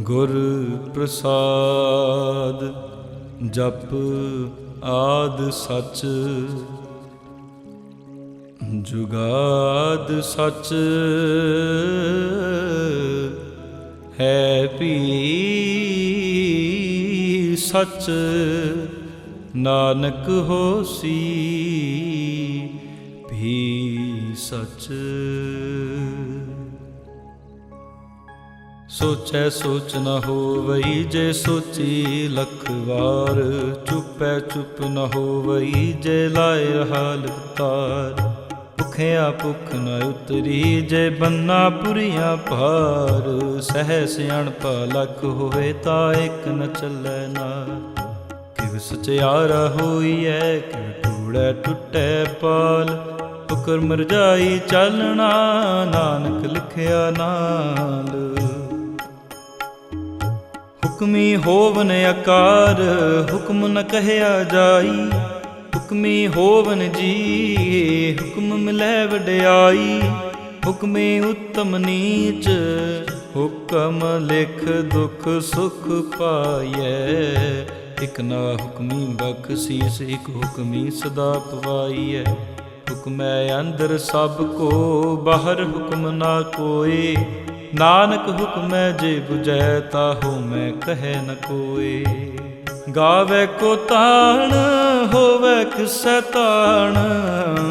ਗੁਰ ਪ੍ਰਸਾਦ ਜਪ ਆਦ ਸਚ। ਜੁਗਾਦ ਸਚ ਹੈ ਪੀ ਸਚ। ਨਾਨਕ ਹੋਸੀ ਭੀ ਸਚ। ਸੋਚੈ ਸੋਚ ਨ ਹੋਵਈ, ਜੇ ਸੋਚੀ ਲੱਖ ਵਾਰ। ਚੁੱਪੈ ਚੁੱਪ ਨ ਹੋਵਈ, ਜੇ ਲਾਇ ਰਹਾ ਤਾਰ। ਭੁਖਿਆ ਭੁਖ ਨ ਉਤਰੀ, ਜੇ ਬੰਨਾ ਪੁਰੀਆਂ ਭਾਰ। ਸਹਿ ਸਿਆਣਪਾ ਲੱਖ ਹੋਵੇ, ਤਾਂ ਇੱਕ ਨ ਚੱਲੈ ਨਾ ਕਿਵ ਸਚਿਆਰਾ ਹੋਈਐ, ਕਿਵ ਟੂੜੈ ਟੁੱਟੈ ਪਾਲ। ਹੁਕਰ ਮਰ ਜਾਈ ਚੱਲਣਾ, ਨਾਨਕ ਲਿਖਿਆ ਨਾਲ। ਹੁਕਮੀ ਹੋਵਨ ਆਕਾਰ ਹੁਕਮ ਨ ਕਹਿਆ ਜਾਈ। ਹੁਕਮੀ ਹੋਵਨ ਜੀ, ਹੁਕਮ ਮਿਲੈ ਵਡਿਆਈ। ਹੁਕਮੇ ਉਤਮ ਨੀਚ, ਹੁਕਮ ਲਿਖ ਦੁਖ ਸੁਖ ਪਾਈਐ। ਇਕ ਨਾ ਹੁਕਮੀ ਬਖਸ਼ੀਸ ਇਕ ਹੁਕਮੀ ਸਦਾ ਪਵਾਈਐ। ਹੁਕਮੈ ਅੰਦਰ ਸਭ ਕੋ, ਬਾਹਰ ਹੁਕਮ ਨਾ ਕੋਏ। ਨਾਨਕ ਹੁਕਮੈ ਜੇ 부ਜੈ ਤਾਹੂ ਮੈਂ ਕਹੈ ਨ ਕੋਏ। ਗਾਵੇ ਕੋ ਤਾਣ, ਹੋਵੇ ਕਿਸੈ ਤਾਣ।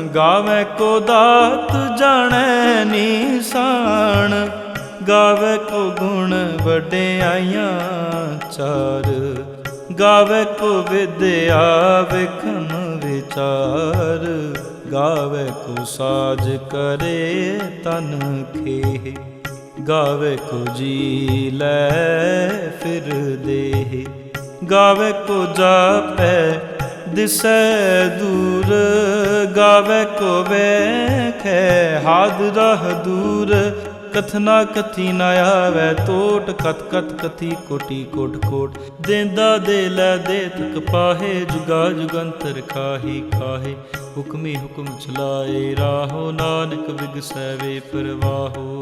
ਗਾਵੇ ਕੋ ਦਾਤ, ਜਾਣੈ ਨੀਸਾਨ ਗਾਵੇ ਕੋ ਗੁਣ ਵਡਿਆਈਆਂ ਚਾਰ। ਗਾਵੇ ਕੋ ਵਿਦਿਆ ਵਿਖਨ ਵਿਚਾਰ। ਗਾਵੇ ਕੋ ਸਾਜ ਕਰੇ ਤਨ ਖੇ ਗਾਵੇ ਕੋ ਜੀ ਲੈ ਫਿਰ ਦੇ ਗਾਵੇ ਕੋ ਜਾਪੈ, ਦਿਸੈ ਦੂਰ। ਗਾਵੇ ਕੋ ਵੇਖੈ, ਹਾਦ ਰਹ ਦੂਰ। ਕਥਨਾ ਕਥੀ ਨ ਆਵੈ ਟੋਟ ਕਤ ਕਤ ਕਥੀ ਕੋਟੀ ਕੋਟ ਕੋਟ। ਦੇਂਦਾ ਦੇ ਲੈ ਦੇ ਤਕ ਜੁਗਾ ਜੁਗੰਤਰ ਖਾਹੀ ਖਾਹੇ ਹੁਕਮੀ ਹੁਕਮ ਚਲਾਏ ਰਾਹੋ, ਨਾਨਕ ਵਿਗਸੈ ਵੇ ਪਰਵਾਹੋ।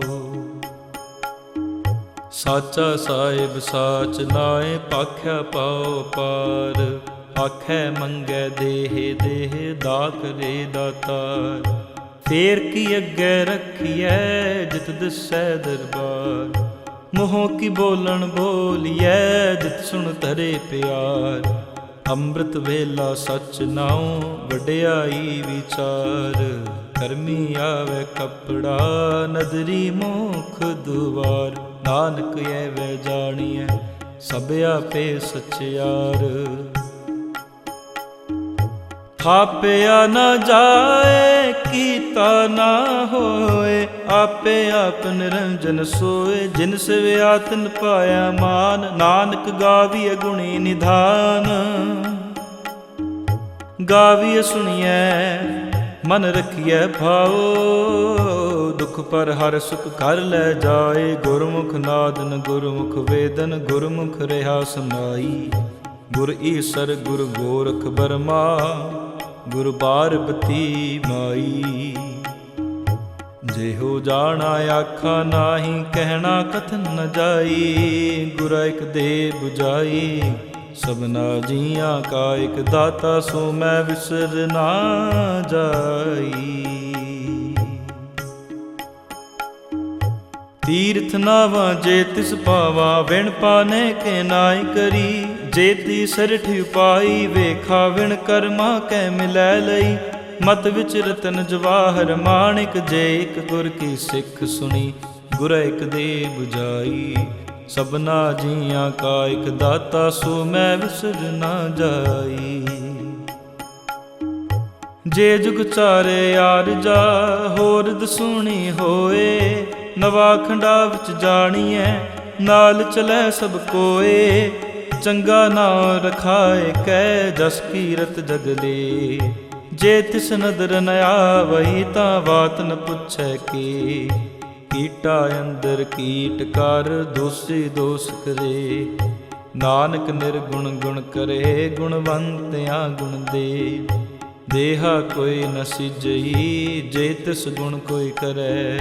ਸਾਚਾ ਸਾਹਿਬ ਸਾਚ ਨਾਏ ਪਾਖਿਆ ਪਾਉ ਪਾਰ। ਆਖੈ ਮੰਗੈ ਦੇਹ ਦੇਹ ਦਾਤ ਰੇ ਦਾਤਾਰ। ਫੇਰ ਕੀ ਅੱਗੇ ਰੱਖੀਐ, ਜਿਤ ਦਿਸੈ ਦਰਬਾਰ। ਮੋਹ ਕੀ ਬੋਲਣ ਬੋਲੀਐ, ਜਿਤ ਸੁਣ ਧਰੇ ਪਿਆਰ। ਅੰਮ੍ਰਿਤ ਵੇਲਾ ਸਚ ਨਾਉ, ਵਡਿਆਈ ਵਿਚਾਰ। ਕਰਮੀ ਆਵੇ ਕਪੜਾ, ਨਦਰੀ ਮੁਖ ਦੁਆਰ। ਨਾਨਕ ਐਵੇਂ ਜਾਣੀਐ ਸਭ ਆਪੇ ਸਚਿਆਰ ਥਾਪਿਆ ਨਾ ਜਾਏ, ਕੀਤਾ ਨਾ ਹੋਏ, ਆਪੇ ਆਪ ਨਿਰੰਜਨ ਸੋਏ, ਜਿਨ ਸਿਵਿਆ ਤਿਨ ਪਾਇਆ ਮਾਨ, ਨਾਨਕ ਗਾਵੀਏ ਗੁਣੀ ਨਿਧਾਨ। ਗਾਵੀਏ ਸੁਣੀਐ ਮਨ ਰਖੀਐ ਭਾਉ, ਦੁਖ ਪਰ ਹਰ ਸੁਖ ਕਰ ਲੈ ਜਾਏ। ਗੁਰਮੁਖ ਨਾਦਨ, ਗੁਰਮੁਖ ਵੇਦਨ, ਗੁਰਮੁਖ ਰਹਾ ਸੁਨਾਈ ਗੁਰ ਈਸਰ, ਗੁਰ ਗੋਰਖ ਬਰਮਾ, ਗੁਰ ਬਾਰਬਤੀ ਮਾਈ। ਜਿਹੋ ਜਾਣਾ ਆਖਾ ਨਾਹੀ, ਕਹਿਣਾ ਕਥਨ ਨ ਜਾਈ। ਗੁਰ ਇਕ ਦੇ 부ਜਾਈ ਸਭਨਾ ਜੀਆਂ ਕਾ ਇਕ ਦਾਤਾ, ਸੋ ਮੈਂ ਵਿਸਰ ਨਾ ਜਾਈ। ਤੀਰਥ ਨਾਵਾਂ ਜੇ ਤਿਸ ਪਾਵਾ, ਵਿਣ ਪਾਨੇ ਕੇ ਨਾਇ ਕਰੀ। ਜੇ ਤੀ ਸਰਠ ਉਪਾਈ ਵੇਖਾ ਵਿਣ ਕਰਮਾ ਕੈ ਮਿਲੈ ਲਈ। ਮਤ ਵਿੱਚ ਰਤਨ ਜਵਾਹਰ ਮਾਣਿਕ, ਜੇ ਇਕ ਗੁਰ ਕੀ ਸਿੱਖ ਸੁਣੀ, ਗੁਰ ਇਕ ਦੇ 부ਜਾਈ। ਸਭਨਾ ਜੀਆਂ ਕਾ ਇਕ ਦਾਤਾ, ਸੋ ਮੈਂ ਵਿਸਰ ਨਾ ਜਾਈ। ਜੇ ਜੁਗ ਚਾਰੇ ਯਾਰ ਜਾ, ਹੋਰ ਦਸੂਣੀ ਹੋਏ, ਨਵਾ ਖੰਡਾ ਵਿੱਚ ਜਾਣੀਐ, ਨਾਲ ਚਲੇ ਸਭ ਕੋਏ, ਚੰਗਾ ਨਾਮ ਰਖਾਏ ਕੈ ਜਸ ਕੀਰਤ ਜਗਲੇ ਜੇ ਤਿਸ ਨਦਰ ਨ ਆਵਈ, ਤਾਂ ਬਾਤ ਨ ਪੁੱਛੈ ਕੀ। ਕੀਟਾ ਅੰਦਰ ਕੀਟ ਕਰ, ਦੋਸੀ ਦੋਸ ਕਰੇ। ਨਾਨਕ ਨਿਰਗੁਣ ਗੁਣ ਕਰੇ, ਗੁਣਵੰਤਿਆਂ ਗੁਣ ਦੇ। ਦੇਹਾ ਕੋਈ ਨ ਸਿਜਈ, ਜੇ ਤਿਸ ਗੁਣ ਕੋਈ ਕਰੈ।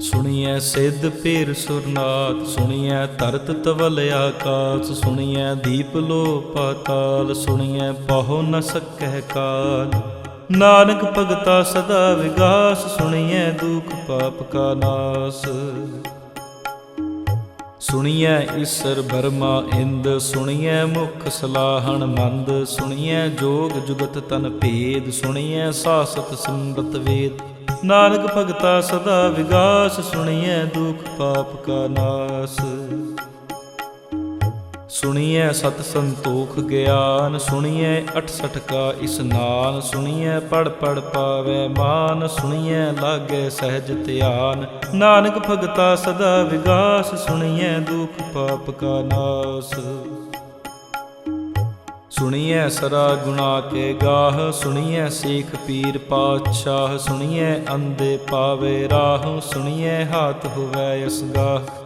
ਸੁਣੀਐ ਸਿੱਧ ਪੀਰ ਸੁਰਨਾਥ, ਸੁਣੀਐ ਧਰਤ ਤਵਲ ਆਕਾਸ, ਸੁਣੀਐ ਦੀਪ ਲੋ ਪਾਤਾਲ ਸੁਣੀਐ ਪਾਹੋ ਨ ਸਕਹਿ ਕਾਲ। ਨਾਨਕ ਭਗਤਾ ਸਦਾ ਵਿਗਾਸ, ਸੁਣੀਐ ਦੁਖ ਪਾਪ ਕਾ ਨਾਸ। ਸੁਣੀਐ ਈਸਰ ਬਰਮਾ ਇੰਦ, ਸੁਣੀਐ ਮੁਖ ਸਲਾਹਣ ਮੰਦ, ਸੁਣੀਐ ਜੋਗ ਜੁਗਤ ਤਨ ਭੇਦ, ਸੁਣੀਐ ਸਾਸਤ ਸਿਮਰਤ ਵੇਦ। ਨਾਨਕ ਭਗਤਾ ਸਦਾ ਵਿਗਾਸ, ਸੁਣੀਐ ਦੁਖ ਪਾਪ ਕਾ ਨਾਸ। ਸੁਣੀਐ ਸਤ ਸੰਤੋਖ ਗਿਆਨ, ਸੁਣੀਐ 68 ਕਾ ਇਸਨਾਨ ਸੁਣੀਐ ਪੜ ਪੜ ਪਾਵੇ ਮਾਨ, ਸੁਣੀਐ ਲਾਗੇ ਸਹਿਜ ਧਿਆਨ। ਨਾਨਕ ਭਗਤਾ ਸਦਾ ਵਿਗਾਸ, ਸੁਣੀਐ ਦੁਖ ਪਾਪ ਕਾ ਨਾਸ। ਸੁਣੀਐ ਸਰਾ ਗੁਣਾ ਕੇ ਗਾਹ, ਸੁਣੀਐ ਸੇਖ ਪੀਰ ਪਾਤਸ਼ਾਹ, ਸੁਣੀਐ ਅੰਦੇ ਪਾਵੇ ਰਾਹ, ਸੁਣੀਐ ਹਾਥ ਹੋਵੇ ਅਸਗਾਹ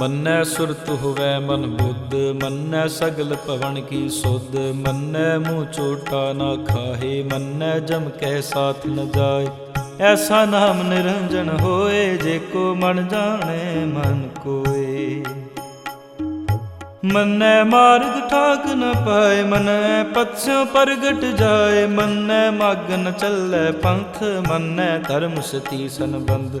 ਮੰਨੈ ਸੁਰਤ ਹੋਵੈ ਮਨ ਬੁੱਧ, ਮੰਨੈ ਸਗਲ ਭਵਨ ਕੀ ਸੁਧ, ਮੰਨੈ ਮੂੰਹ ਚੋਟਾ ਨਾ ਖਾਹੇ, ਮੰਨੈ ਜਮ ਕੈ ਸਾਥ ਨ ਜਾਏ। ਐਸਾ ਨਾਮ ਨਿਰੰਜਨ ਹੋਏ, ਜੇ ਕੋ ਮਨ ਜਾਣੇ ਮਨ ਕੋਏ। ਮੰਨੈ ਮਾਰਗ ਠਾਕ ਨ ਪਾਏ, ਮਨੈ ਪਤਸਿਓ ਪ੍ਰਗਟ ਜਾਏ। ਮੰਨੈ ਮਗ ਨ ਚੱਲੈ ਪੰਥ, ਮੰਨੈ ਧਰਮ ਸਤੀ ਸੰਬੰਧ।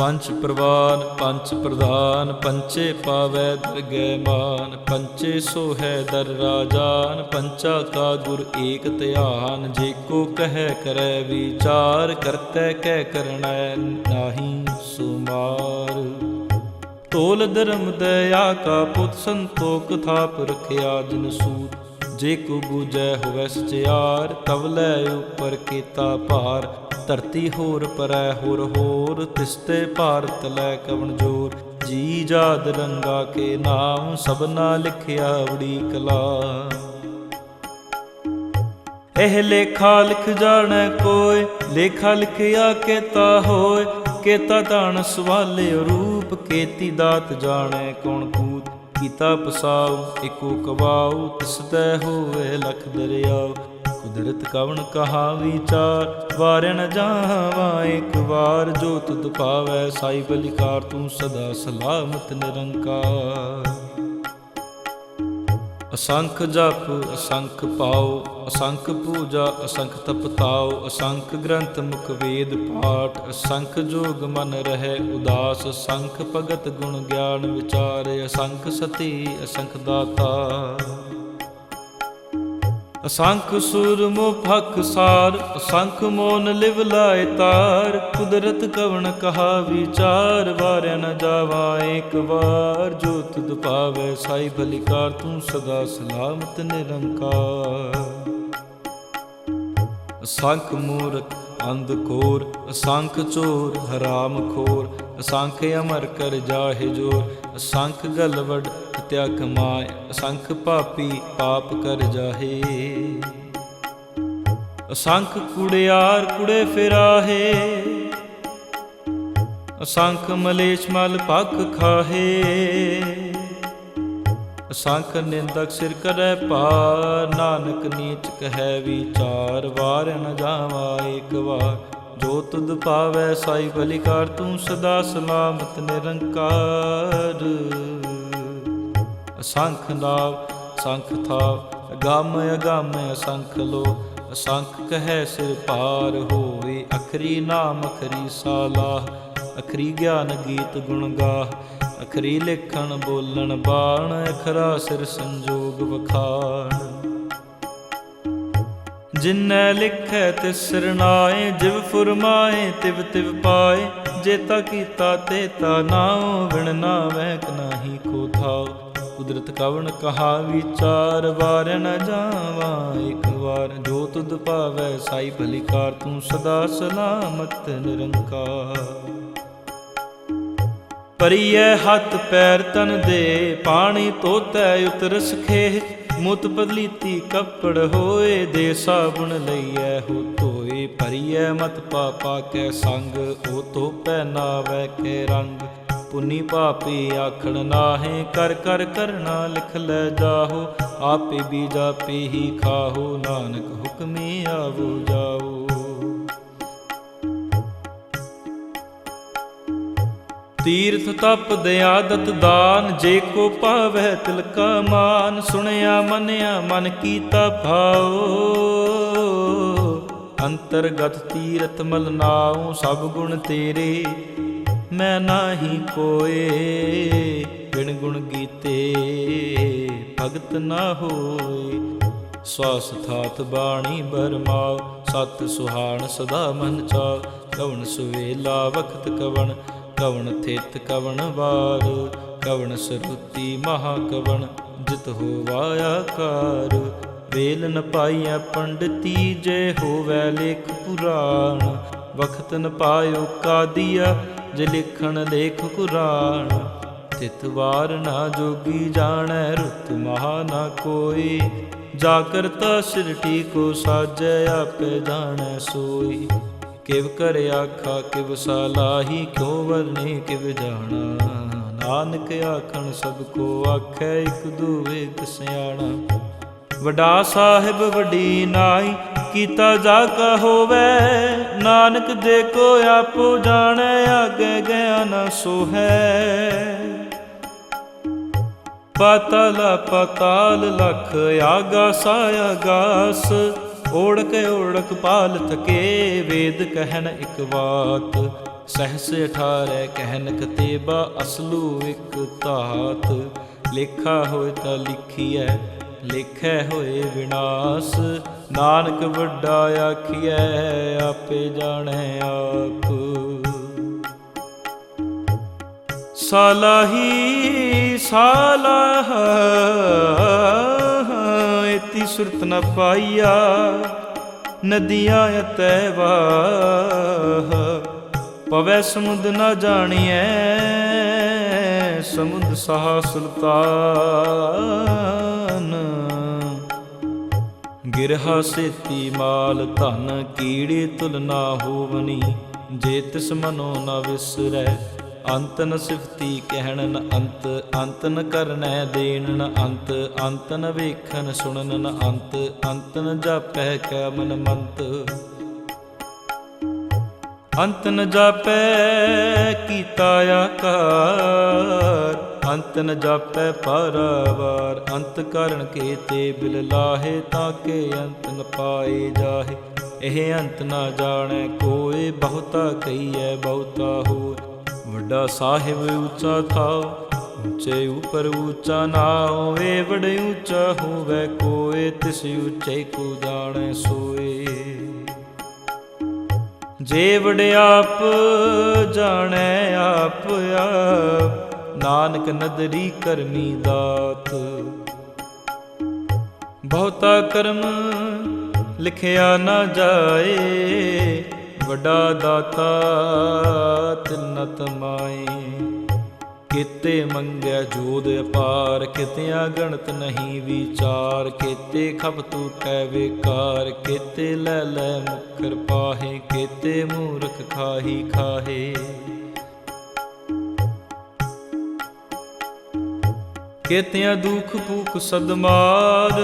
ਪੰਚ ਪ੍ਰਵਾਨ ਪੰਚ ਪ੍ਰਧਾਨ ਪੰਚੇ ਪਾਵੈ ਦਰਗਹਿ ਮਾਨ ਪੰਚੇ ਸੋਹੈ ਦਰ ਰਾਜਾਨ ਪੰਚਾ ਕਾ ਗੁਰ ਏਕ ਧਿਆਨ, ਜੇ ਕੋ ਕਹਿ ਕਰੈ ਵਿਚਾਰ, ਕਰਤੈ ਕਹਿ ਕਰਣੈ ਨਾਹੀ ਸੁਮਾਰ। ਤੋਲ ਧਰਮ ਦਇਆ ਕਾ ਪੁੱਤ ਸੰਤੋਖ ਥਾਪ ਰਖਿਆ ਜਿਨ ਸੂਤ, ਜੇ ਕੋ ਬੂਝੈ ਹੋਵੈ ਸਚਿਆਰ, ਤਵ ਲੈ ਉਪਰ ਕੀਤਾ ਭਾਰ। ਧਰਤੀ ਹੋਰ ਪਰੈ ਹੋਰ ਹੋਰ, ਤਿਸਤੇ ਭਾਰਤ ਲੈ ਕਵਣ ਜੋਰ। ਜੀ ਜਾਦ ਰੰਗਾ ਕੇ ਨਾਮ, ਸਭਨਾ ਲਿਖਿਆ ਬੜੀ ਕਲਾ ਇਹ ਲੇਖਾ ਲਿਖ ਜਾਣੈ ਕੋਇ, ਲੇਖਾ ਲਿਖਿਆ ਕੇਤਾ ਹੋਏ ਕੇਤਾ ਦਾਨ ਸਵਾਲੇ ਰੂਪ, ਕੇਤੀ ਦਾਤ ਜਾਣੈ ਕੌਣ ਕੂਤ। ਕੀਤਾ ਪਸਾਉ ਇਕੋ ਕਵਾਉ ਤਿਸਦੈ ਹੋਵੇ ਲਖ ਦਰਿਆਉ। ਕੁਦਰਤ ਕਵਣ ਕਹਾ ਵਿਚਾਰ? ਵਾਰਿ ਨ ਜਾਵਾ ਇੱਕ ਵਾਰ, ਜੋ ਤੁਧ ਪਾਵੈ ਸਾਈ ਬਲਿਕਾਰ, ਤੂੰ ਸਦਾ ਸਲਾਮਤ ਨਿਰੰਕਾਰ। ਅਸੰਖ ਜਪ, ਅਸੰਖ ਪਾਉ ਅਸੰਖ ਪੂਜਾ, ਅਸੰਖ ਤਪਤਾਉ ਅਸੰਖ ਗ੍ਰੰਥ ਮੁਖ ਵੇਦ ਪਾਠ, ਅਸੰਖ ਜੋਗ ਮਨ ਰਹਿ ਉਦਾਸ, ਅਸੰਖ ਭਗਤ ਗੁਣ ਗਿਆਨ ਵਿਚਾਰ, ਅਸੰਖ ਸਤੀ, ਅਸੰਖ ਦਾਤਾ। ਅਸੰਖ ਸੂਰ ਮੁਫਖ ਸਾਰ, ਅਸੰਖ ਮੋਨ ਲਿਵ ਲਾਇ ਤਾਰ। ਕੁਦਰਤ ਕਵਣ ਕਹਾ ਵਿਚਾਰ, ਵਾਰਿਆ ਨ ਜਾਵਾ ਏਕ ਵਾਰ। ਜੋ ਤੁਧ ਪਾਵੇ ਸਾਈ ਭਲਿਕਾਰ ਤੂੰ ਸਦਾ ਸਲਾਮਤ ਨਿਰੰਕਾਰ। ਅਸੰਖ ਮੂਰਖ ਅੰਧ ਕੋਰ ਅਸੰਖ ਚੋਰ, ਹਰਾਮ ਖੋਰ, ਅਸੰਖ ਅਮਰ ਕਰ ਜਾਹਿ ਜੋਰ, ਅਸੰਖ ਗਲਵੜ, ਹਤਿਆ ਕਮਾਏ, ਅਸੰਖ ਪਾਪੀ ਪਾਪ ਕਰ ਜਾਹੇ। ਅਸੰਖ ਕੁੜਿਆਰ ਕੁੜੇ ਫਿਰਾਹੇ, ਅਸੰਖ ਮਲੇਸ਼ ਮਲ ਪੱਖ ਖਾਹੇ। ਅਸੰਖ ਨਿੰਦਕ ਸਿਰ ਕਰੈ ਪਾਰ, ਨਾਨਕ ਨੀਚ ਕਹੈ ਵਿਚਾਰ, ਵਾਰ ਨ ਜਾਵਾ ਏਕ ਵਾਰ। ਜੋ ਤੁਧ ਪਾਵੈ ਸਾਈ ਭਲੀ ਤੂੰ ਸਦਾ ਸਲਾਮਤ ਨਿਰੰਕਾਰ। ਅਸੰਖ ਨਾਮ ਸੰਖ ਥਾਵ, ਅਗੰਮ ਅਗੰਮ ਅਸੰਖ ਲੋ। ਅਸੰਖ ਕਹੈ ਸਿਰ ਪਾਰ ਹੋਏ ਅਖਰੀ ਨਾਮ ਅਖਰੀ ਸਾਲਾਹ। ਅਖਰੀ ਗਿਆਨ ਗੀਤ ਗੁਣ ਗਾਹ ਅਖਰੀ ਲਿਖਣ, ਬੋਲਣ, ਬਾਣ, ਅਖਰਾ ਸਿਰ ਸੰਜੋਗ ਵਖਾਣ। ਜਿਨੈ ਲਿਖੈ, ਤਿਸ ਸਰਨਾਏ ਜਿਵ ਫੁਰਮਾਏ, ਤਿਵ ਤਿਵ ਪਾਏ। ਜੇਤਾ ਕੀਤਾ ਤੇਤਾ ਨਾਉ ਵਿਣ ਨਾਵੈ ਕਨਾਹੀ ਕੋ ਥਾਉ। ਕੁਦਰਤ ਕਵਣ ਕਹਾ ਵਿਚਾਰ ਵਾਰ ਨ ਜਾਵਾ, ਇੱਕ ਵਾਰ ਜੋ ਤੁਧ ਪਾਵੈ ਸਾਈ ਭਲੀ ਕਾਰ ਤੂੰ ਸਦਾ ਸਲਾਮਤ, ਨਿਰੰਕਾਰ। ਪਰੀਐ ਹੱਥ ਪੈਰ ਤਨ ਦੇ, ਪਾਣੀ ਧੋਤੈ ਉਤਰਸ ਖੇਹ ਮੁਤ ਬਦਲੀਤੀ ਕੱਪੜ ਹੋਏ ਦੇ ਸਾਬੁਣ ਲਈਐ, ਹੋ ਧੋਏ ਭਰੀਐ ਮਤ ਪਾਪਾ ਕੈ ਸੰਗ ਉਹ ਤੋ ਪਹਿਨਾਵੈ ਕੇ ਰੰਗ। ਪੁਨੀ ਪਾਪੀ ਆਖਣ ਨਾਹੇ, ਕਰ ਕਰ ਕਰਨਾ ਲਿਖ ਲੈ ਜਾਹੋ, ਆਪੇ ਬੀਜਾ ਆਪੇ ਹੀ ਖਾਹੋ, ਨਾਨਕ ਹੁਕਮੀ ਆਵੋ ਜਾਓ ਤੀਰਥ ਤਪ ਦਿਆਦਤ ਦਾਨ, ਜੇ ਕੋ ਪਾਵੈ ਤਿਲ ਕਾ ਮਾਨ, ਸੁਣਿਆ ਮੰਨਿਆ ਮਨ ਕੀਤਾ ਭਾਉ। ਅੰਤਰਗਤ ਤੀਰਥ ਮਲ ਨਾਉ, ਸਭ ਗੁਣ ਤੇਰੇ, ਮੈਂ ਨਾਹੀ ਕੋਏ ਬਿਨ ਗੁਣ ਗੀਤੇ, ਭਗਤ ਨਾ ਹੋਏ। ਸਵਾਸ ਥਾਤ ਬਾਣੀ ਬਰਮਾਉ, ਸਤ ਸੁਹਾਣ ਸਦਾ ਮਨ ਚਾਉ। ਕਵਣ ਸੁਵੇਲਾ ਵਖਤ ਕਵਣ ਕਵਣ ਥਿਤ ਕਵਣ ਵਾਰ, ਕਵਣ ਸਰੂਤੀ ਮਹਾ ਕਵਣ ਜਿਤ ਹੋਵਾ ਆਕਾਰ ਵੇਲ ਨ ਪਾਈਐ ਪੰਡਤੀ ਜੇ ਹੋਵੈ ਲੇਖ ਪੁਰਾਣ, ਵਖਤ ਨ ਪਾਇਓ ਕਾਦੀਆ ਜੇ ਲਿਖਣ ਲੇਖ ਕੁਰਾਨ ਤਿਤ ਵਾਰ ਨਾ ਜੋਗੀ ਜਾਣੈ, ਰੁਤ ਮਹਾ ਨਾ ਕੋਈ। ਜਾਗਰਤਾ ਸਿਰਟੀ ਕੋ ਸਾਜੈ, ਆਪੇ ਜਾਣੈ ਸੋਈ। ਕਿਵ ਕਰ ਆਖਾ, ਕਿਵ ਸਾਲਾਹੀ ਕਿਉ ਵਰਨੇ ਕਿਵ ਜਾਣਾ? ਨਾਨਕ ਆਖਣ, ਸਭ ਕੋ ਆਖੈ, ਇਕ ਦੂਵੇ ਸਿਆਣਾ। ਵਡਾ ਸਾਹਿਬ ਵੱਡੀ ਨਾਈ ਕੀਤਾ ਜਾ ਕਾ ਹੋਵੇ। ਨਾਨਕ ਦੇ ਕੋ ਆਪੋ ਜਾਣੈ, ਆਗੇ ਗਿਆ ਨਾ ਸੋ ਹੈ ਪਾਤਲ ਪਤਾਲ ਲਖ ਆਗਾਸ ਆਗਾਸ ਓੜਕ ਓੜਕ ਪਾਲ ਥਕੇ ਵੇਦ ਕਹਿਣ ਇਕ ਬਾਤ। ਸਹਸ ਅਠਾਰੈ ਕਹਿਨ ਕਤੇਬਾ ਅਸਲੂ ਇਕ ਧਾਤ। ਲੇਖਾ ਹੋਏ ਤਾਂ ਲਿਖੀਐ, ਲੇਖੈ ਹੋਏ ਵਿਨਾਸ਼। ਨਾਨਕ ਵੱਡਾ ਆਖੀਐ, ਆਪੇ ਜਾਣੈ ਆਪ। ਸਾਲਾਹੀ ਸਾਲਾਹ ਇਤੀ ਸੁਰਤ ਨ ਪਾਈਆ, ਨਦੀਆਂ ਅਤੈ ਵਾਹ। ਪਵੈ ਸਮੁੰਦ ਨ ਜਾਣੀਐ, ਸਮੁੰਦ ਸਹਾ ਸੁਲਤਾਨ ਗਿਰਹਾ ਸੇਤੀ ਮਾਲ ਧਨ ਕੀੜੇ ਤੁਲ ਨਾ ਹੋਵਨੀ, ਜੇ ਤਿਸ ਮਨੋ ਨ ਵਿਸਰੈ ਅੰਤ ਨ ਸਿਫਤੀ ਕਹਿਣ ਨ ਅੰਤ ਅੰਤ ਨ ਕਰਨੈ ਦੇਣ ਨ ਅੰਤ ਅੰਤ ਨ ਵੇਖਣ ਸੁਣਨ ਨ ਅੰਤ ਅੰਤ ਨ ਜਾਪੈ ਕੈ ਮਨ ਮੰਤ। ਅੰਤ ਨ ਜਾਪੈ ਕੀਤਾ ਆਕਾਰ, ਅੰਤ ਨ ਜਾਪੈ ਪਾਰਾਵਾਰ, ਅੰਤ ਕਰਨ ਕੇ ਤੇ ਬਿਲ ਲਾਹੇ ਤਾਂ ਕੇ ਅੰਤ ਨ ਪਾਏ ਜਾਹੇ। ਇਹ ਅੰਤ ਨਾ ਜਾਣੈ, ਕੋਏ ਬਹੁਤਾ ਕਹੀਐ ਬਹੁਤਾ ਹੋਏ ਵੱਡਾ ਸਾਹਿਬ ਉੱਚਾ ਥਾਉ, ਉੱਚੇ ਉਪਰ ਉੱਚਾ ਨਾ ਹੋਵੇ ਵਡ ਉੱਚਾ ਹੋਵੇ ਕੋਏ, ਤਿਸ ਉੱਚੇ ਕੋ ਜਾਣੈ ਸੋਏ। ਜੇ ਵਡਿਆਪ ਜਾਣੈ ਆਪ ਆਪ, ਨਾਨਕ ਨਦਰੀ ਕਰਮੀ ਦਾਤ। ਬਹੁਤਾ ਕਰਮ ਲਿਖਿਆ ਨਾ ਜਾਏ ਵੱਡਾ ਦਾਤਾ ਤਿਨ ਤਮਾਈ ਕਿਤੇ ਮੰਗਿਆ ਜੋਦ ਅਪਾਰ, ਕਿਤਿਆਂ ਗਣਤ ਨਹੀਂ ਵਿਚਾਰ। ਕਿਤੇ ਖਪ ਟੂਟੈ ਵਿਕਾਰ, ਕਿਤੇ ਲੈ ਲੈ ਮੁਖਰ ਪਾਹੇ, ਕਿਤੇ ਮੂਰਖ ਖਾਹੀ ਖਾਹੇ। ਕੇਤਿਆਂ ਦੁਖ ਭੂਖ ਸਦਮਾਰ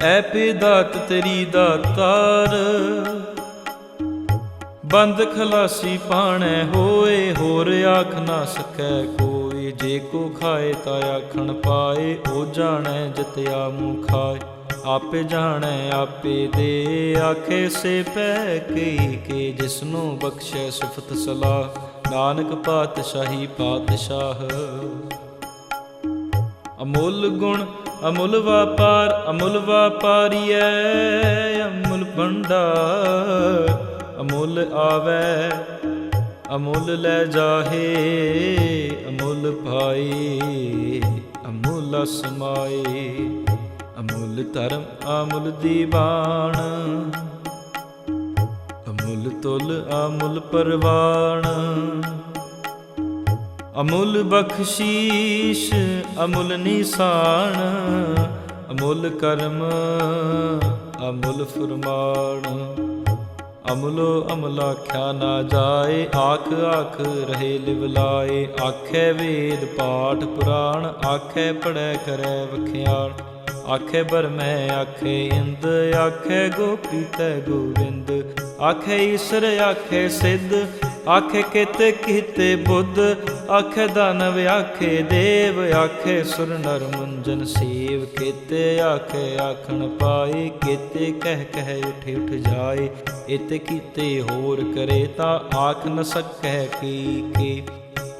ਐ ਪੇ ਦਾਤ ਤੇਰੀ ਦਾਤਾਰ। ਬੰਦ ਖਲਾਸੀ ਪਾਣੈ ਹੋਏ, ਹੋਰ ਆਖ ਨਾ ਸਕੈ ਕੋਈ। ਜੇ ਕੋ ਖਾਏ ਤਾ ਆਖਣ ਪਾਏ, ਉਹ ਜਾਣੈ ਜਿਤਿਆ ਮੂੰਹ ਖਾਏ। ਆਪੇ ਜਾਣੈ, ਆਪੇ ਦੇ। ਆਖੇ ਸੇ ਪੈ ਕਈ ਕੇ, ਜਿਸਨੂੰ ਬਖਸ਼ੈ ਸਿਫਤ ਸਲਾਹ। ਨਾਨਕ ਪਾਤਸ਼ਾਹੀ ਪਾਤਸ਼ਾਹ। ਅਮੁੱਲ ਗੁਣ ਅਮੁੱਲ ਵਪਾਰ, ਅਮੁੱਲ ਵਪਾਰੀਐ, ਅਮੁੱਲ ਭੰਡਾਰ। ਅਮੁੱਲ ਆਵੈ, ਅਮੁੱਲ ਲੈ ਜਾਹੇ, ਅਮੁੱਲ ਭਾਈ ਅਮੁੱਲ ਸਮਾਏ ਅਮੁੱਲ ਧਰਮ ਅਮੁੱਲ ਦੀਵਾਨ, ਅਮੁੱਲ ਤੁਲ ਅਮੁੱਲ ਪਰਵਾਨ। ਅਮੁੱਲ ਬਖਸ਼ੀਸ਼, ਅਮੁੱਲ ਨਿਸ਼ਾਨ ਅਮੁੱਲ ਕਰਮ, ਅਮੁੱਲ ਫਰਮਾਨ। ਅਮੁਲੋ ਅਮਲ ਆਖਿਆ ਨਾ ਜਾਏ, ਆਖ ਆਖ ਰਹੇ ਲਿਵਲਾਏ ਆਖੇ ਵੇਦ ਪਾਠ ਪੁਰਾਣ, ਆਖੇ ਪੜੈ ਕਰੈ ਵਖਿਆਣ। ਆਖੇ ਬਰਮੈ ਆਖੇ ਇੰਦ, ਆਖੇ ਗੋਪੀ ਤੈ ਗੋਵਿੰਦ। ਆਖੇ ਈਸ਼ਰ, ਆਖੇ ਸਿੱਧ ਆਖੇ ਕਿਤੇ ਕੀਤੇ ਬੁੱਧ, ਆਖੇ ਦਾਨਵ ਆਖੇ ਦੇਵ, ਆਖੇ ਸੁਰ ਨਰ ਮੁੰਜਨ ਸੇਵ, ਕੀਤੇ ਆਖੇ ਆਖਣ ਪਾਏ, ਕੀਤੇ ਕਹਿ ਕਹਿ ਉਠ ਉਠ ਜਾਏ, ਇਤ ਕੀਤੇ ਹੋਰ ਕਰੇ ਤਾਂ ਆਖ ਨ ਸਕੈ ਕੀ ਕੀ।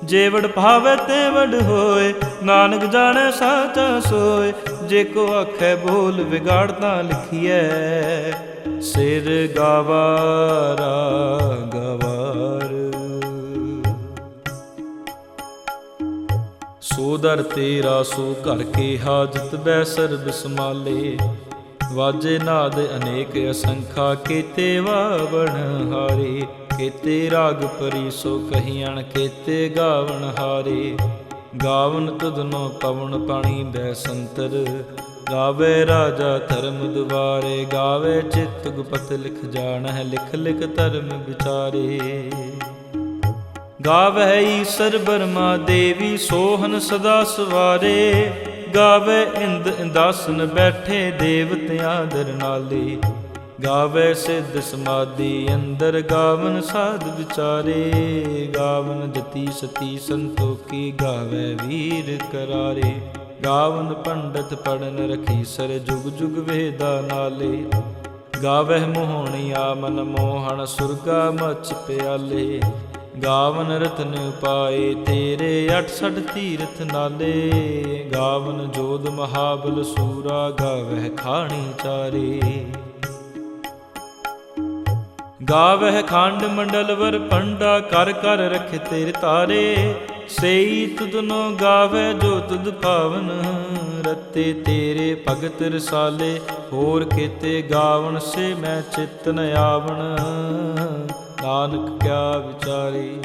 ਜੇ ਵਡ ਭਾਵੈ ਤੇ ਹੋਏ, ਨਾਨਕ ਜਾਣੈ ਸਾਚਾ ਸੋਏ, ਜੇ ਕੋ ਆਖੈ ਬੋਲ ਵਿਗਾੜ ਤਾਂ ਲਿਖੀਐ। ਸਿਰ ਗਵਾਰਾ ਗਵਾ। ਸੋ ਦਰ ਤੇਰਾ ਸੋ ਘਰ ਕੇ ਹਾਜਤ ਬੈ ਸਰਬ ਸਮਾਲੇ ਵਾਜੇ ਨਾਦ ਅਨੇਕ ਅਸੰਖਾ ਕੀਤੇ ਵਾਵਣ ਹਾਰੇ। ਕੀਤੇ ਰਾਗ ਪਰੀ ਸੋ ਕਹੀਣ ਕੀਤੇ ਗਾਵਣ ਹਾਰੇ। ਗਾਵਨ ਤੁਧਨੋ ਪਵਨ ਪਾਣੀ ਬੈ ਸੰਤਰ। ਗਾਵੇ ਰਾਜਾ ਧਰਮ ਦੁਆਰੇ, ਗਾਵੇ ਚਿਤ ਗੁਪਤ ਲਿਖ ਜਾਣਹਿ, ਲਿਖ ਲਿਖ ਧਰਮ ਵਿਚਾਰੇ। ਗਾਵੈ ਈਸਰ ਬਰਮਾ ਦੇਵੀ ਸੋਹਨ ਸਦਾ ਸਵਾਰੇ ਗਾਵੇ ਇੰਦ ਇੰਦਾਸਨ ਬੈਠੇ ਦੇਵਤਿਆਂ ਦਰ ਨਾਲੇ। ਗਾਵੇ ਸਿੱਧ ਸਮਾਧੀ ਅੰਦਰ ਗਾਵਨ ਸਾਧ ਵਿਚਾਰੇ, ਗਾਵਨ ਜਤੀ ਸਤੀ ਸੰਤੋਖੀ ਗਾਵੇ ਵੀਰ ਕਰਾਰੇ। ਗਾਵਨ ਪੰਡਤ ਪੜਨ ਰਖੀ ਸਰ ਜੁਗ ਜੁਗ ਵੇਦਾ ਨਾਲੇ। ਗਾਵਹਿ ਮੋਹਣੀਆ ਮਨ ਮੋਹਣ ਸੁਰਗਾ ਮਚ ਪਿਆਲੇ। ਗਾਵਨ ਰਤਨ ਪਾਏ ਤੇਰੇ 68 ਤੀਰਥ ਨਾਲੇ। ਗਾਵਨ ਜੋਧ ਮਹਾਬਲ ਸੂਰਾ ਗਾਵਹਿ ਖਾਣੀ ਚਾਰੇ। ਗਾਵਹਿ ਖੰਡ ਮੰਡਲ ਵਰ ਪੰਡਾ ਕਰ ਕਰ ਰਖੇ ਤੇਰੇ ਤਾਰੇ। ਸੇਈ ਤੁਧਨੋ ਗਾਵੇ ਜੋ ਤੁਧ ਭਾਵਨ ਰਤੇ ਤੇਰੇ ਭਗਤ ਰਸਾਲੇ। ਹੋਰ ਕੀਤੇ ਗਾਵਣ ਸੇ ਮੈਂ ਚਿਤ ਨ ਆਵਣ। ਨਾਨਕ ਕਿਆ ਵਿਚਾਰੀ,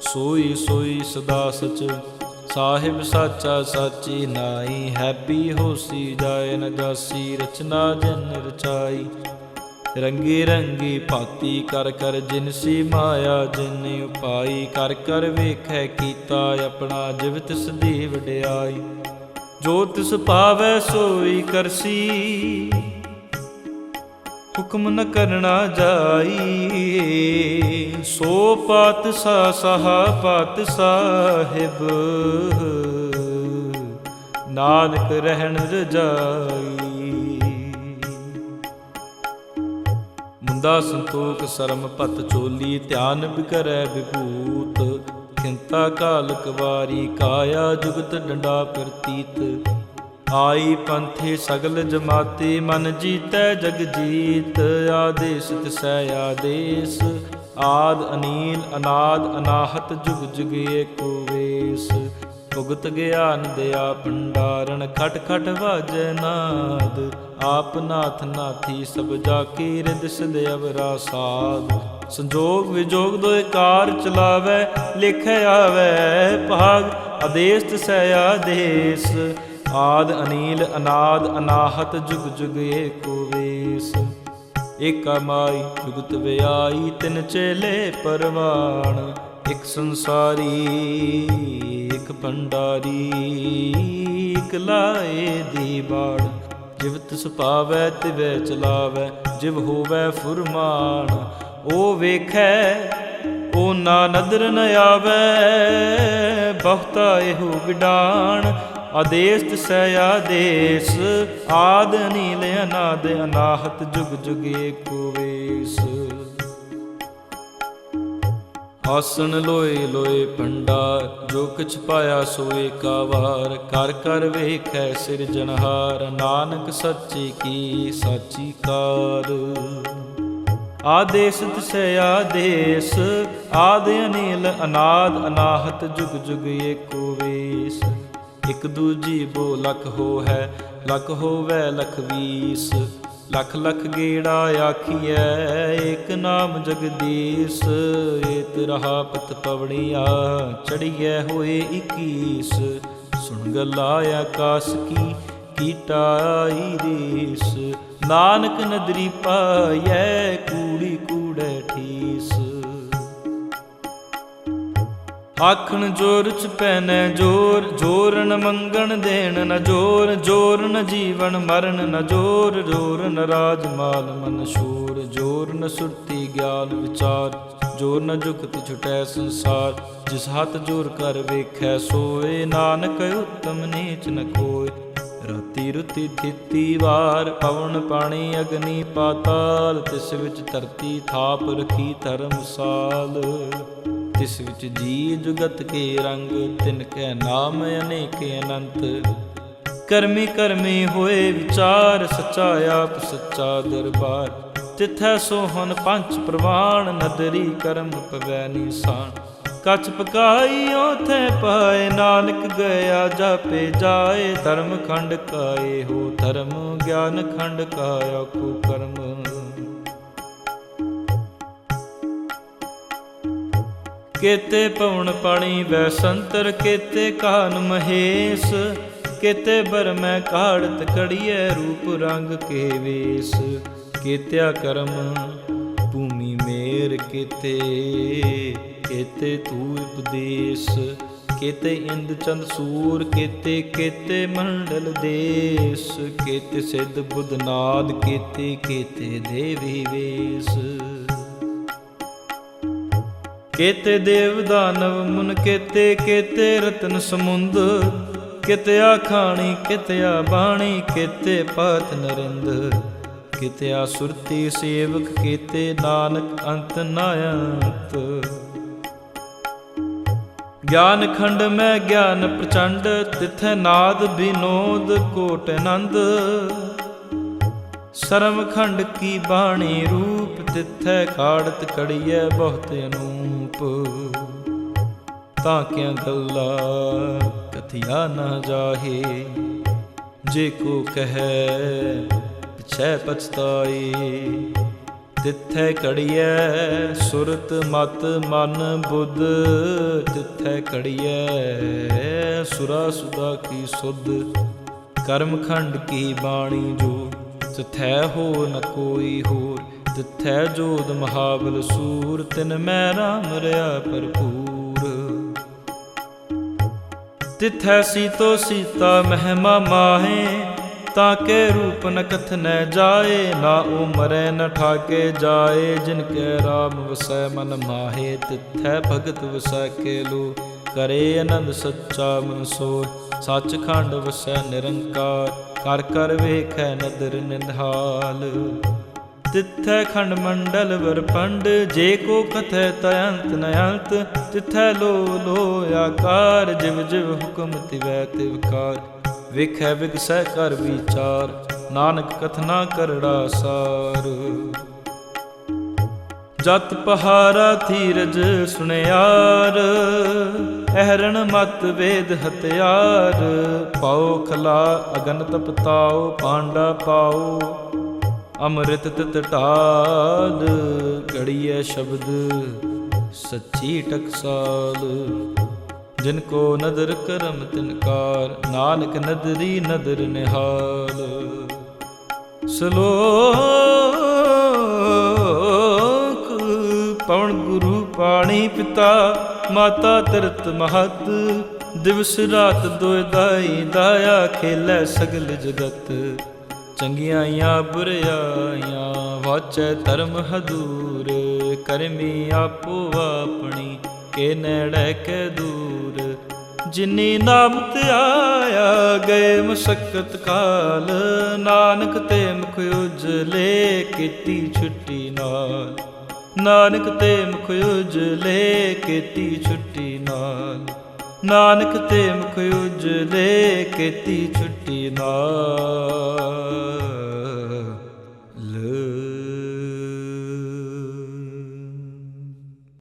ਸੋਈ ਸੋਈ ਸਦਾ ਸਚ। ਸਾਹਿਬ ਸਾਚਾ ਸਾਚੀ ਨਾਈ ਹੈਪੀ ਹੋਸੀ ਜਾਏ ਨਗਾਸੀ ਰਚਨਾ ਜਨ ਰਚਾਈ। ਰੰਗੀ ਰੰਗੀ ਭਾਤੀ ਕਰ ਕਰ ਜਿਨਸੀ ਮਾਇਆ, ਜਿਨ ਉਪਾਈ ਕਰ ਕਰ ਵੇਖੈ ਕੀਤਾ ਆਪਣਾ, ਜਿਵ ਸਦੀਵ ਡਿਆਈ। ਵਡਿਆਈ ਜੋ ਤਿਸ ਪਾਵੈ ਸੋਈ ਕਰਸੀ ਹੁਕਮ ਨ ਕਰਨਾ ਜਾਈ। ਸੋ ਪਾਤ ਸਾ ਸਹਾ ਪਾਤ ਸਾਹਿਬ ਨਾਨਕ ਰਹਿਣ ਰਜਾਈ। ਮੁੰਦਾ ਸੰਤੋਖ ਸਰਮ ਪਤ ਚੋਲੀ, ਧਿਆਨ ਬਿਕਰੈ ਵਿਭੂਤ, ਚਿੰਤਾ ਕਾਲ ਕਵਾਰੀ ਕਾਇਆ ਜੁਗਤ ਡੰਡਾ ਪ੍ਰਤੀਤ। ਆਈ ਪੰਥੇ ਸਗਲ ਜਮਾਤੀ, ਮਨ ਜੀਤੈ ਜਗ ਜੀਤ, ਆਦੇਸ਼ ਤਿਸੈ ਆਦੇਸ਼। ਆਦ ਅਨੀਲ, ਅਨਾਦ ਅਨਾਹਤ, ਜੁਗ ਜੁਗ ਏਕੋ ਵੇਸ। ਭੁਗਤ ਗਿਆਨ ਦਿਆ ਭੰਡਾਰਨ, ਖਟ ਖਟ ਵਾਜੈ ਨਾਦ। ਆਪ ਨਾਥ ਨਾਥੀ, ਸਭ ਜਾ ਕੀ ਰਿਦ ਸਿਧ ਅਵਰਾ ਸਾਧ ਸੰਜੋਗ ਵਿਜੋਗ ਦੋਇ ਕਾਰ ਚਲਾਵੇ, ਲਿਖ ਆਵੇ ਭਾਗ, ਆਦੇਸ਼ ਤਿਸੈ ਆਦੇਸ਼। ਆਦ ਅਨੀਲ, ਅਨਾਦ ਅਨਾਹਤ, ਜੁਗ ਜੁਗ ਏਕੋ ਵੇਸ। ਏਕਾ ਮਾਈ ਜੁਗਤ ਵਿਆਈ, ਤਿਨ ਚੇਲੇ ਪਰਵਾਣ। ਇੱਕ ਸੰਸਾਰੀ, ਇੱਕ ਭੰਡਾਰੀ। ਇੱਕ ਲਾਏ ਦੀ ਬਾੜ ਜਿਵ ਤਿਸ ਪਾਵੈ, ਤਿਵੈ ਚਲਾਵੈ, ਜਿਵ ਹੋਵੈ ਫੁਰਮਾਨ। ਉਹ ਵੇਖੈ ਉਹ ਨਾ ਨਦਰ ਨ ਆਵੈ, ਬਹੁਤਾ ਇਹੋ ਵਿਡਾਣ। ਆਦੇਸ ਤਿਸੈ ਆਦੇਸ, ਆਦ ਨੀਲ ਅਨਾਦ ਅਨਾਹਤ ਜੁਗ ਜੁਗ ਏਕੋ ਵੇਸ। ਆਸਣ ਲੋਏ ਲੋਏ ਭੰਡਾਰ, ਜੋ ਕਿਛ ਪਾਇਆ ਸੋਏ ਕਾਵਾਰ, ਕਰ ਕਰ ਵੇਖੈ ਸਿਰਜਣਹਾਰ ਨਾਨਕ ਸੱਚੀ ਕੀ ਸਾਚੀ ਕਾਰ। ਆਦੇਸ ਤਿਸੈ ਆਦੇਸ, ਆਦ ਅਨੀਲ ਅਨਾਦ ਅਨਾਹਤ ਜੁਗ ਜੁਗ ਏਕੋ ਵੇਸ। ਇਕ ਦੂਜੀ ਬੋ ਲਖ ਹੋ ਹੈ ਲਖ ਹੋਵੈ ਲਖ ਵੀਸ। ਲਖ ਲਖ ਗੇੜਾ ਆਖੀਐ, ਏਕ ਨਾਮ ਜਗਦੀਸ਼। ਏਤ ਰਹਾ ਪਤ ਪਵੜੀਆ ਚੜੀਐ ਹੋਏ 21 ਸੁਣ ਗੱਲਾ ਆਕਾਸ ਕੀ ਕੀਟਾਈ ਰੀਸ। ਨਾਨਕ ਨਦਰੀ ਪਾਇਐ ਕੂੜੀ ਆਖਣ ਜੋਰ ਚ ਪੈਨੈ ਜੋਰ ਜੋਰ ਮੰਗਣ ਦੇਣ ਨ ਜੋਰ, ਜੋਰਨ ਜੀਵਨ ਮਰਨ ਨ ਜੋਰ, ਜੋਰਨ ਰਾਜ ਮਾਲ ਮਨ ਸ਼ੂਰ ਜੋਰ ਸੁਰਤੀ ਗਿਆਨ ਵਿਚਾਰ, ਜੋਰ ਨ ਜੁਗਤ ਛੁਟੈ ਸੰਸਾਰ, ਜਿਸ ਹੱਥ ਜੋਰ ਕਰ ਵੇਖੈ ਸੋਏ, ਨਾਨਕ ਉਤਮ ਨੀਚ ਨ ਕੋਇ ਰਾਤੀ ਰੁਤੀ ਥਿਤੀ ਵਾਰ, ਪਵਨ ਪਾਣੀ ਅਗਨੀ ਪਾਤਾਲ, ਤਿਸ ਵਿੱਚ ਧਰਤੀ ਥਾਪ ਰਖੀ ਧਰਮਸਾਲ ਤਿਸ ਵਿੱਚ ਜੀ ਜੁਗਤ ਕੇ ਰੰਗ, ਤਿਨ ਕੈ ਨਾਮ ਅਨੇਕ ਅਨੰਤ। ਕਰਮੀ ਕਰਮੀ ਹੋਏ ਵਿਚਾਰ, ਸੱਚਾ ਆਪ ਸੱਚਾ ਦਰਬਾਰ। ਤਿਥੈ ਸੋਹਨ ਪੰਚ ਪ੍ਰਵਾਨ, ਨਦਰੀ ਕਰਮ ਪਵੈ ਨੀਸਾਨ। ਕਛ ਪਕਾਈ ਉਥੇ ਪਾਏ, ਨਾਨਕ ਗਿਆ ਜਾਪੇ ਜਾਏ। ਧਰਮ ਖੰਡ ਕਾਏ ਹੋ, ਧਰਮ ਗਿਆਨ ਖੰਡ ਕਾਇਆ ਕੋ ਕਰਮ। ਕੇਤੇ ਪਵਨ ਪਾਣੀ ਵੈ ਸੰਤਰ, ਕੇਤੇ ਕਾਨ ਮਹੇਸ਼, ਕੇਤੇ ਬਰਮੈ ਕਾੜਤ ਕੜੀਐ, ਰੂਪ ਰੰਗ ਕੇ ਵੇਸ। ਕੇਤਿਆ ਕਰਮ ਭੂਮੀ ਮੇਰ ਕੇਤੇ ਕੇਤੇ ਤੂ ਉਪਦੇਸ਼। ਕੇਤੇ ਇੰਦ ਚੰਦ ਸੂਰ, ਕੇਤੇ ਕੇਤੇ ਮੰਡਲ ਦੇਸ। ਕੇਤੇ ਸਿੱਧ ਬੁੱਧ ਨਾਦ, ਕੇਤੇ ਕੇਤੇ ਦੇਵੀ ਵੇਸ। ਕੇਤੇ ਦੇਵ ਦਾਨਵ ਮੁਨ ਕੇਤੇ ਕੇਤੇ ਰਤਨ ਸਮੁੰਦ ਕਿਤਿਆ ਖਾਣੀ ਕਿਤਿਆ ਬਾਣੀ ਕਿਤੇ ਪਾਤ ਨਰਿੰਦ ਕਿਤਿਆ ਸੁਰਤੀ ਸੇਵਕ, ਕੀਤੇ ਨਾਨਕ ਅੰਤ ਨਾਇਤ ਗਿਆਨ ਖੰਡ ਮੈਂ ਗਿਆਨ ਪ੍ਰਚੰਡ, ਤਿਥੈ ਨਾਦ ਬਿਨੋਦ ਕੋਟ ਆਨੰਦ ਸਰਮ ਖੰਡ ਕੀ ਬਾਣੀ ਰੂਪ ਤਿਥੈ ਕਾੜਤ ਕੜੀਐ ਬਹੁਤ ਅਨੂਪ। ਤਾਂ ਕਿਆ ਗੱਲਾ ਕਥਿਆ ਨਾ ਜਾਹੇ, ਜੇ ਕੋ ਕਹੈ ਪਿਛੈ ਪਛਤਾਈ ਤਿੱਥੈ ਕੜੀਐ ਸੁਰਤ ਮਤ ਮਨ ਬੁੱਧ, ਤਿੱਥੈ ਕੜੀਐ ਸੁਰਾ ਸੁਦਾ ਕੀ ਸੁਧ। ਕਰਮਖੰਡ ਕੀ ਬਾਣੀ ਜੋ ਤਿਥੈ ਹੋ ਨ ਕੋਈ ਹੋਰ ਤਿਥੈ ਜੋਦ ਮਹਾਬਲ ਸੂਰ, ਤਿਨ ਮੈਂ ਰਾਮ ਰਿਆ ਭਰਪੂਰ। ਤਿਥੈ ਸੀਤੋ ਸੀਤਾ ਮਹਿਮਾ ਮਾਹੇ, ਤਾਂ ਕੇ ਰੂਪ ਨ ਕਥਨੈ ਜਾਏ, ਨਾ ਉਹ ਮਰੈ ਨ ਠਾਕੇ ਜਾਏ, ਜਿਨ ਕੈ ਰਾਮ ਵਸੈ ਮਨ ਮਾਹੇ, ਤਿਥੈ ਭਗਤ ਵਸੈ ਕੇ ਲੋ ਕਰੇ ਆਨੰਦ ਸੱਚਾ ਮਨ ਸੋਰ ਸੱਚਖੰਡ ਵਸੈ ਨਿਰੰਕਾਰ, ਕਰ ਕਰ ਵੇਖੈ ਨਦਰ ਨਿਧਾਲ। ਤਿਥੈ ਖੰਡ ਮੰਡਲ ਵਰਪੰਡ ਜੇ ਕੋ ਕਥੈ ਤਯੰਤ ਨਯੰਤ ਤਿਥੈ ਲੋ ਲੋ ਆਕਾਰ, ਜਿਵ ਜਿਵ ਹੁਕਮ ਤਿਵੈ ਤਿਵਕਾਰ ਵੇਖੈ ਵਿਗਸੈ ਕਰ ਵਿਚਾਰ, ਨਾਨਕ ਕਥਨਾ ਕਰੜਾ ਸਾਰ। ਜਤ ਪਹਾਰਾ ਧੀਰਜ ਸੁਣਿਆਰ, ਅਹਰਣ ਮਤ ਵੇਦ ਹਤਿਆਰ ਪਾਉ ਖਲਾ ਅਗਨ ਤਪਤਾਉ ਪਾਂਡਾ ਪਾਉ ਅੰਮ੍ਰਿਤ ਤਿਤ ਢਾਲ ਘੜੀਐ ਸ਼ਬਦ ਸੱਚੀ ਟਕਸਾਲ। ਜਿਨ ਕੋ ਨਦਰ ਕਰਮ ਤਿਨਕਾਰ ਨਾਨਕ ਨਦਰੀ ਨਦਰ ਨਿਹਾਲ। ਸਲੋ ਪਵਨ ਗੁਰੂ ਪਾਣੀ ਪਿਤਾ, ਮਾਤਾ ਤਰਤ ਮਹਤ, ਦਿਵਸ ਰਾਤ ਦੋਇ ਦਾਈ ਦਾਇਆ ਖੇਲੇ ਸਗਲ ਜਗਤ। ਚੰਗਿਆਈਆਂ ਬੁਰਿਆਈਆਂ ਵਾਚੈ ਧਰਮ ਹਦੂਰ, ਕਰਮੀ ਆਪੋ ਆਪਣੀ, ਕੇ ਨੇੜੇ ਕੇ ਦੂਰ। ਜਿਨੀ ਨਾਮ ਤੇ ਆਇਆ, ਗਏ ਮਸਕਤ ਕਾਲ। ਨਾਨਕ ਤੇ ਮੁਖ ਉਜਲੇ, ਕੀਤੀ ਛੁੱਟੀ ਨਾਲ। ਨਾਨਕ ਤੇ ਮੁਖ ਉਜਲੇ ਕੀਤੀ ਛੁੱਟੀ ਨਾਲ। ਨਾਨਕ ਤੇ ਮੁਖ ਉਜਲੇ ਕੀਤੀ ਛੁੱਟੀ ਨਾਲ।